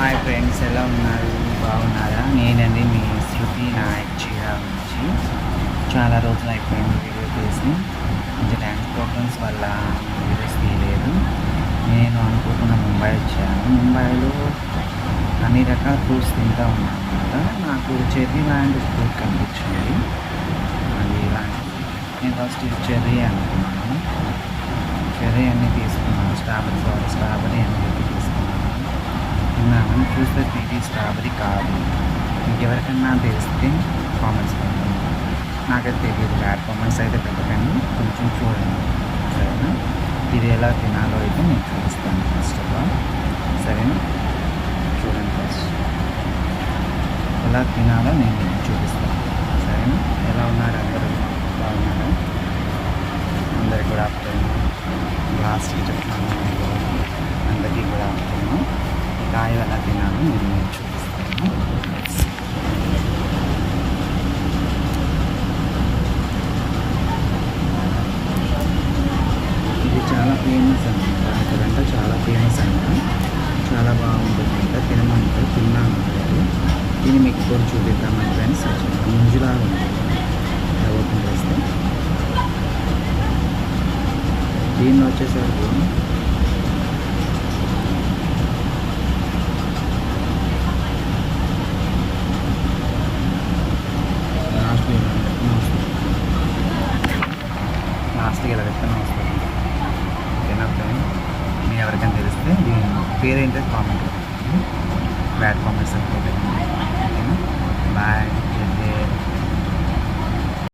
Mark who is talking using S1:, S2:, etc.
S1: Hi friends ఎలా ఉన్నారు? బాగున్నారా? నేనండి మీ శృతి నాయక్ చీరా నుంచి. చాలా రోజులు అయిపోయింది వీడియో తీసి. కొంచెం డ్యాన్స్ ప్రోగ్రామ్స్ వల్ల వీడియోస్ తీయలేదు. నేను అనుకోకుండా ముంబై వచ్చాను. ముంబైలో అన్ని రకాల ఫ్రూట్స్ తింటా ఉన్నాను అనమాట నాకు చెర్రీ లాంటి ఫ్రూట్ కనిపించింది. అది ఇలాంటి నేను ఫస్ట్ చెర్రీ అనుకున్నాను. చెర్రీ అన్నీ తీసుకున్నాను. స్ట్రాబెరీ సారీ స్ట్రాబెరీ అన్నీ తీసుకున్నాను తిన్నాను చూస్తే ఇది స్ట్రాబెరీ కాదు. ఇంకెవరికైనా తెలిస్తే కామెంట్స్ పెట్టండి. నాకైతే తెలియదు బ్యాడ్ కామెంట్స్ అయితే పెట్టకండి. కొంచెం చూడండి. సరేనా? ఇది ఎలా తినాలో అయితే నేను చూపిస్తాను ఫస్ట్ ఆఫ్ ఆల్ సరేనా? చూడండి ఫస్ట్ ఎలా తినాలో నేను చూపిస్తాను. సరేనా? ఎలా ఉన్నారు అందరూ? బాగున్నారు? అందరికి కూడా ఆఫ్టర్నూన్. లాస్ట్కి చెప్తున్నాను మీకు అందరికీ కూడా ఆఫ్టర్నూన్ ఈ కాయ ఎలా తినాలో నేను మీకు చూపిస్తాను ఇది చాలా ఫేమస్ అనమాట ఇక్కడంటే చాలా ఫేమస్ అంట. చాలా బాగుంటుంది. అంట తినమంటే తిన్నాను దీన్ని మీకు కూడా చూపిద్దామని ఫ్రెండ్స్. ముంజులాగా ఉంటుంది ఓపెన్ చేస్తే. దీన్ని వచ్చేసరికి లాస్ట్ లాస్ట్కి ఇలా పెట్టాను పేరేంటో కామెంట్ ప్లాట్ఫామ్ కామెంట్స్